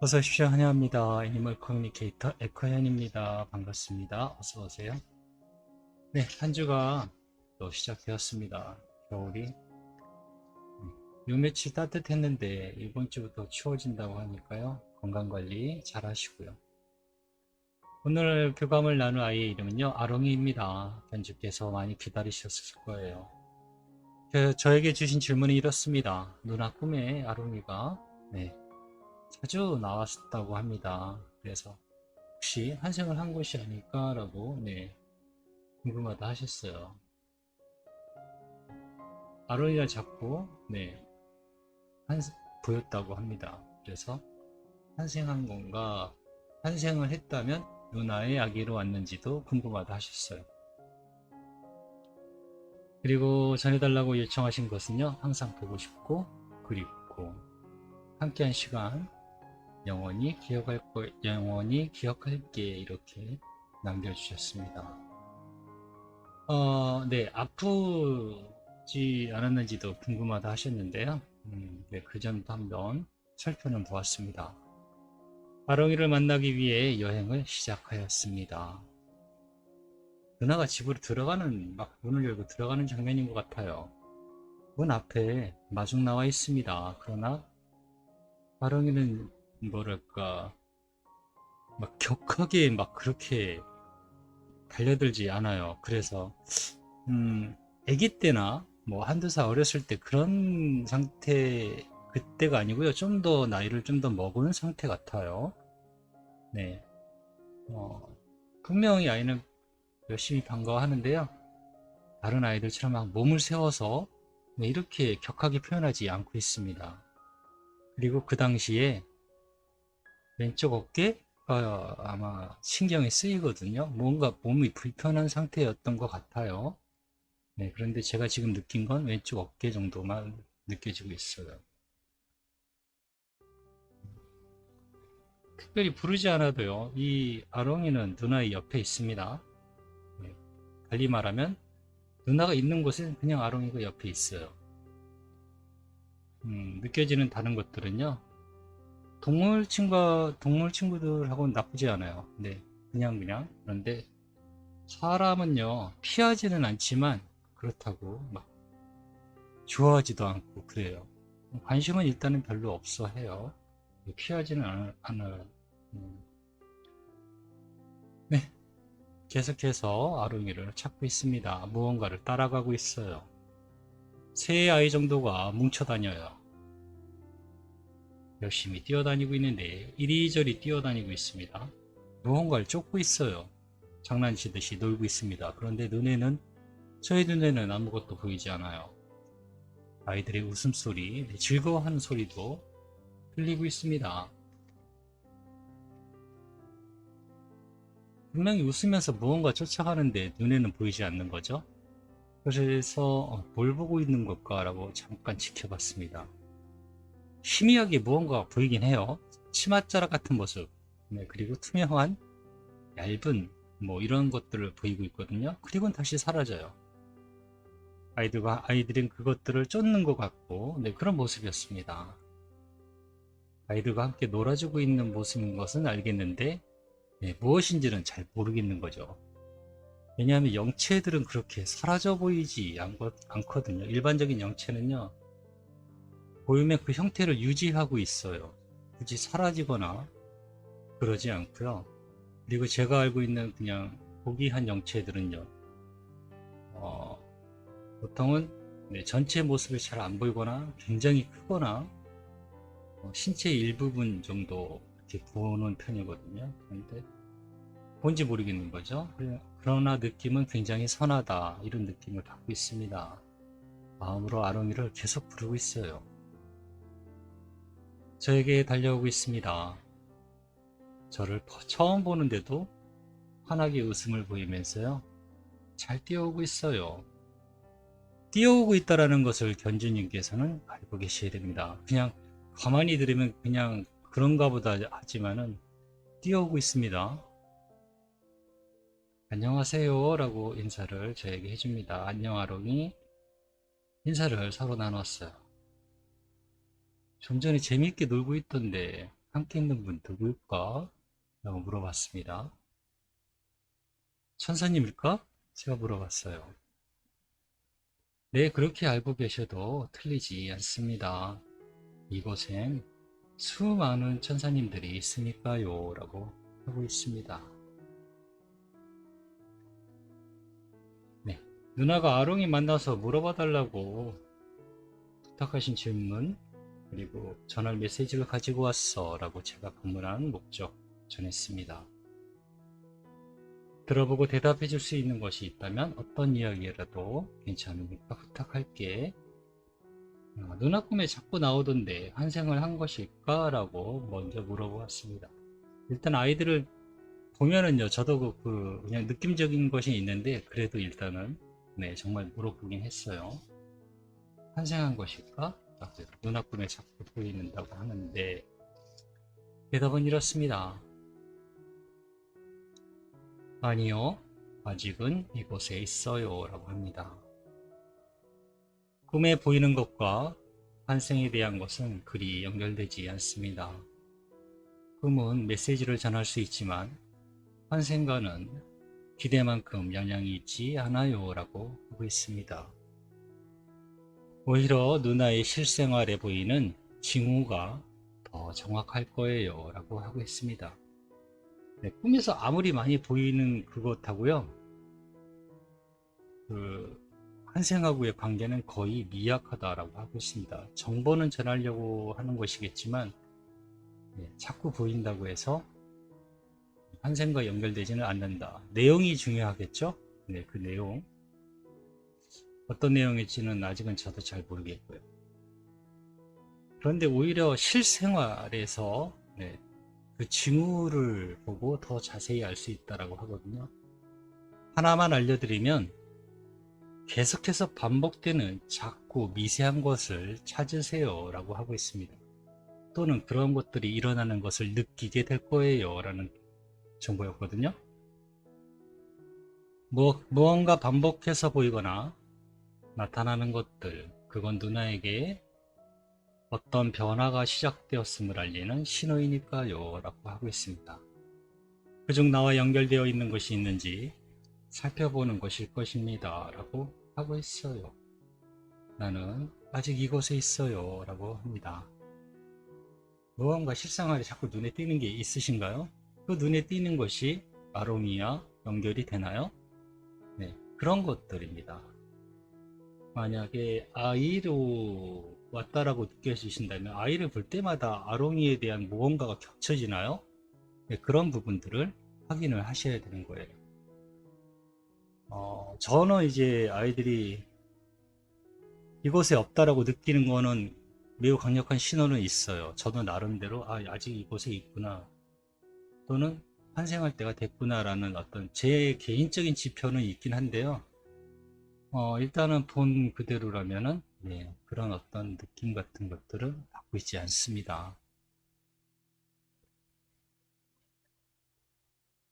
어서 오십시오. 환영합니다. 애니멀 커뮤니케이터 에커현입니다. 반갑습니다. 어서 오세요. 네, 한 주가 또 시작되었습니다. 겨울이 음, 요 며칠 따뜻했는데 이번 주부터 추워진다고 하니까요. 건강관리 잘 하시고요. 오늘 교감을 나눌 아이의 이름은요. 아롱이입니다. 견주께서 많이 기다리셨을 거예요. 저- 저에게 주신 질문이 이렇습니다. 누나 꿈에 아롱이가 네, 자주 나왔다고 합니다. 그래서 혹시 환생을 한 것이 아닐까라고 네, 궁금하다 하셨어요. 아론이가 자꾸 네, 한, 보였다고 합니다. 그래서 환생한 건가 환생을 했다면 누나의 아기로 왔는지도 궁금하다 하셨어요. 그리고 전해달라고 요청하신 것은요. 항상 보고 싶고 그립고 함께한 시간 영원히 기억할 거 영원히 기억할게 이렇게 남겨주셨습니다. 어, 네 아프지 않았는지도 궁금하다 하셨는데요. 음, 네, 그 점도 한번 살펴는 보았습니다. 아롱이를 만나기 위해 여행을 시작하였습니다. 누나가 집으로 들어가는 막 문을 열고 들어가는 장면인 것 같아요. 문 앞에 마중 나와 있습니다. 그러나 아롱이는 뭐랄까 막 격하게 막 그렇게 달려들지 않아요. 그래서 음 아기 때나 뭐 한두 살 어렸을 때 그런 상태 그때가 아니고요. 좀 더 나이를 좀 더 먹은 상태 같아요. 네. 어, 분명히 아이는 열심히 반가워하는데요. 다른 아이들처럼 막 몸을 세워서 네, 이렇게 격하게 표현하지 않고 있습니다. 그리고 그 당시에 왼쪽 어깨 어, 아마 신경이 쓰이거든요. 뭔가 몸이 불편한 상태였던 것 같아요. 네, 그런데 제가 지금 느낀 건 왼쪽 어깨 정도만 느껴지고 있어요. 특별히 부르지 않아도요. 이 아롱이는 누나의 옆에 있습니다. 네, 달리 말하면 누나가 있는 곳에 그냥 아롱이가 옆에 있어요. 음, 느껴지는 다른 것들은요. 동물 친구 동물 친구들하고는 나쁘지 않아요. 네, 그냥 그냥 그런데 사람은요 피하지는 않지만 그렇다고 막 좋아하지도 않고 그래요. 관심은 일단은 별로 없어 해요. 피하지는 않, 않아요. 음. 네, 계속해서 아롱이를 찾고 있습니다. 무언가를 따라가고 있어요. 세 아이 정도가 뭉쳐 다녀요. 열심히 뛰어다니고 있는데 이리저리 뛰어다니고 있습니다. 무언가를 쫓고 있어요. 장난치듯이 놀고 있습니다. 그런데 눈에는 저희 눈에는 아무것도 보이지 않아요. 아이들의 웃음소리, 네, 즐거워하는 소리도 들리고 있습니다. 분명히 웃으면서 무언가 쫓아가는데 눈에는 보이지 않는 거죠. 그래서 어, 뭘 보고 있는 걸까라고 잠깐 지켜봤습니다. 희미하게 무언가가 보이긴 해요. 치맛자락 같은 모습, 네, 그리고 투명한 얇은 뭐 이런 것들을 보이고 있거든요. 그리고는 다시 사라져요. 아이들과 아이들은 그것들을 쫓는 것 같고, 네, 그런 모습이었습니다. 아이들과 함께 놀아주고 있는 모습인 것은 알겠는데, 네, 무엇인지는 잘 모르겠는 거죠. 왜냐하면 영체들은 그렇게 사라져 보이지 않, 않거든요. 일반적인 영체는요, 보이면 그 형태를 유지하고 있어요. 굳이 사라지거나 그러지 않고요. 그리고 제가 알고 있는 그냥 고귀한 영체들은요, 어, 보통은 네, 전체 모습이 잘 안 보이거나 굉장히 크거나 어, 신체 일부분 정도 이렇게 보는 편이거든요. 그런데 뭔지 모르겠는 거죠. 그러나 느낌은 굉장히 선하다 이런 느낌을 받고 있습니다. 마음으로 아롱이를 계속 부르고 있어요. 저에게 달려오고 있습니다. 저를 퍼- 처음 보는데도 환하게 웃음을 보이면서요. 잘 뛰어오고 있어요. 뛰어오고 있다라는 것을 견주님께서는 알고 계셔야 됩니다. 그냥 가만히 들으면 그냥 그런가 보다 하지만은 뛰어오고 있습니다. 안녕하세요 라고 인사를 저에게 해줍니다. 안녕 아롱이 인사를 서로 나눴어요. 좀 전에 재미있게 놀고 있던데 함께 있는 분 누구일까? 라고 물어봤습니다. 천사님일까? 제가 물어봤어요. 네, 그렇게 알고 계셔도 틀리지 않습니다. 이곳엔 수많은 천사님들이 있으니까요. 라고 하고 있습니다. 네, 누나가 아롱이 만나서 물어봐 달라고 부탁하신 질문, 그리고 전할 메시지를 가지고 왔어. 라고 제가 방문한 목적 전했습니다. 들어보고 대답해 줄 수 있는 것이 있다면 어떤 이야기라도 괜찮으니까 부탁할게. 어, 누나 꿈에 자꾸 나오던데 환생을 한 것일까? 라고 먼저 물어보았습니다. 일단 아이들을 보면은요, 저도 그, 그 그냥 느낌적인 것이 있는데 그래도 일단은 네, 정말 물어보긴 했어요. 환생한 것일까? 아, 그래서 누나 꿈에 자꾸 보이는다고 하는데 대답은 이렇습니다. 아니요, 아직은 이곳에 있어요. 라고 합니다. 꿈에 보이는 것과 환생에 대한 것은 그리 연결되지 않습니다. 꿈은 메시지를 전할 수 있지만 환생과는 기대만큼 영향이 있지 않아요. 라고 하고 있습니다. 오히려 누나의 실생활에 보이는 징후가 더 정확할 거예요. 라고 하고 있습니다. 네, 꿈에서 아무리 많이 보이는 그것하고요. 그 환생하고의 관계는 거의 미약하다라고 하고 있습니다. 정보는 전하려고 하는 것이겠지만 네, 자꾸 보인다고 해서 환생과 연결되지는 않는다. 내용이 중요하겠죠? 네, 그 내용 어떤 내용일지는 아직은 저도 잘 모르겠고요. 그런데 오히려 실생활에서 네, 그 징후를 보고 더 자세히 알 수 있다라고 하거든요. 하나만 알려드리면 계속해서 반복되는 작고 미세한 것을 찾으세요 라고 하고 있습니다. 또는 그런 것들이 일어나는 것을 느끼게 될 거예요 라는 정보였거든요. 뭐, 무언가 반복해서 보이거나 나타나는 것들, 그건 누나에게 어떤 변화가 시작되었음을 알리는 신호이니까요. 라고 하고 있습니다. 그중 나와 연결되어 있는 것이 있는지 살펴보는 것일 것입니다. 라고 하고 있어요. 나는 아직 이곳에 있어요. 라고 합니다. 무언가 실생활에 자꾸 눈에 띄는 게 있으신가요? 그 눈에 띄는 것이 아로미와 연결이 되나요? 네, 그런 것들입니다. 만약에 아이로 왔다라고 느껴지신다면 아이를 볼 때마다 아롱이에 대한 무언가가 겹쳐지나요? 네, 그런 부분들을 확인을 하셔야 되는 거예요. 어, 저는 이제 아이들이 이곳에 없다라고 느끼는 거는 매우 강력한 신호는 있어요. 저도 나름대로 아, 아직 이곳에 있구나. 또는 환생할 때가 됐구나라는 어떤 제 개인적인 지표는 있긴 한데요. 어, 일단은 본 그대로라면은 네, 그런 어떤 느낌 같은 것들은 받고 있지 않습니다.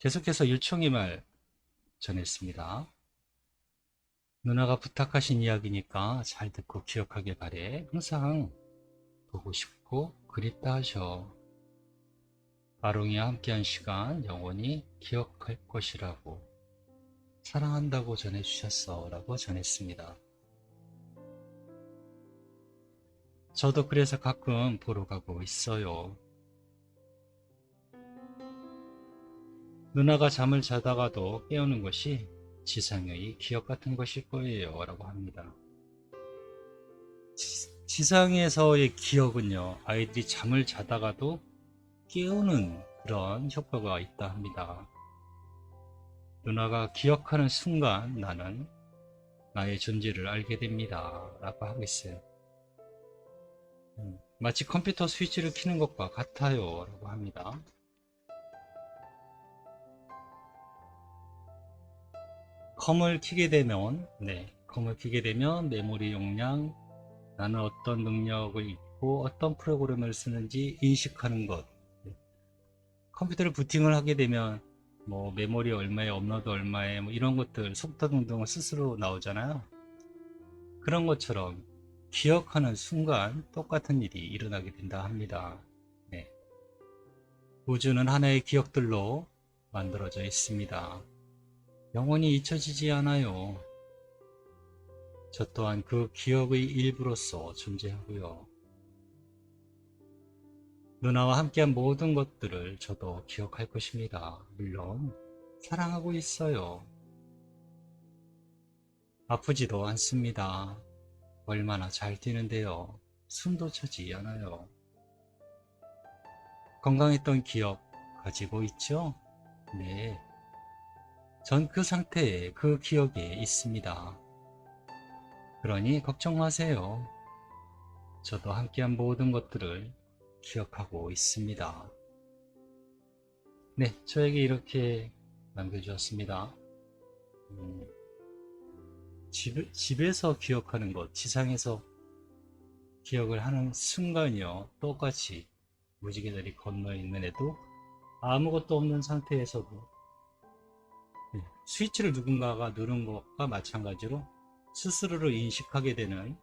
계속해서 일총의 말 전했습니다. 누나가 부탁하신 이야기니까 잘 듣고 기억하길 바래. 항상 보고 싶고 그립다 하셔. 아롱이와 함께한 시간 영원히 기억할 것이라고 사랑한다고 전해주셨어 라고 전했습니다. 저도 그래서 가끔 보러 가고 있어요. 누나가 잠을 자다가도 깨우는 것이 지상의 기억 같은 것일 거예요. 라고 합니다. 지, 상에서의 기억은요, 아이들이 잠을 자다가도 깨우는 그런 효과가 있다 합니다. 누나가 기억하는 순간 나는 나의 존재를 알게 됩니다. 라고 하고 있어요. 음, 마치 컴퓨터 스위치를 키는 것과 같아요. 라고 합니다. 컴을 키게 되면, 네, 컴을 키게 되면 메모리 용량, 나는 어떤 능력을 있고 어떤 프로그램을 쓰는지 인식하는 것. 네. 컴퓨터를 부팅을 하게 되면 뭐 메모리 얼마에 업로드 얼마에 뭐 이런 것들 속도 등등을 스스로 나오잖아요. 그런 것처럼 기억하는 순간 똑같은 일이 일어나게 된다 합니다. 네. 우주는 하나의 기억들로 만들어져 있습니다. 영원히 잊혀지지 않아요. 저 또한 그 기억의 일부로서 존재하고요. 누나와 함께한 모든 것들을 저도 기억할 것입니다. 물론 사랑하고 있어요. 아프지도 않습니다. 얼마나 잘 뛰는데요. 숨도 차지 않아요. 건강했던 기억 가지고 있죠? 네. 전 그 상태에 그 기억에 있습니다. 그러니 걱정 마세요. 저도 함께한 모든 것들을 기억하고 있습니다. 네, 저에게 이렇게 남겨주었습니다. 음, 집, 집에서 기억하는 것, 지상에서 기억을 하는 순간이요. 똑같이 무지개들이 건너 있는 애도 아무것도 없는 상태에서도 네, 스위치를 누군가가 누른 것과 마찬가지로 스스로를 인식하게 되는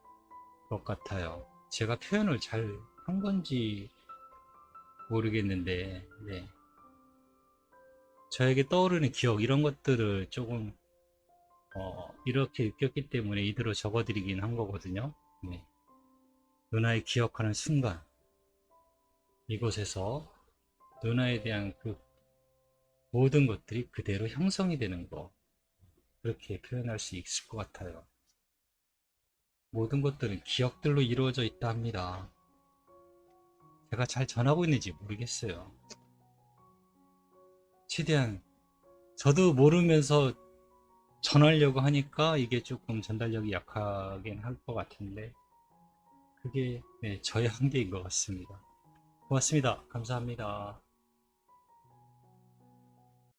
것 같아요. 제가 표현을 잘 한 건지 모르겠는데, 네. 저에게 떠오르는 기억, 이런 것들을 조금, 어, 이렇게 느꼈기 때문에 이대로 적어드리긴 한 거거든요. 네. 누나의 기억하는 순간, 이곳에서 누나에 대한 그 모든 것들이 그대로 형성이 되는 거, 그렇게 표현할 수 있을 것 같아요. 모든 것들은 기억들로 이루어져 있다 합니다. 제가 잘 전하고 있는지 모르겠어요. 최대한 저도 모르면서 전하려고 하니까 이게 조금 전달력이 약하긴 할 것 같은데 그게 네, 저의 한계인 것 같습니다. 고맙습니다. 감사합니다.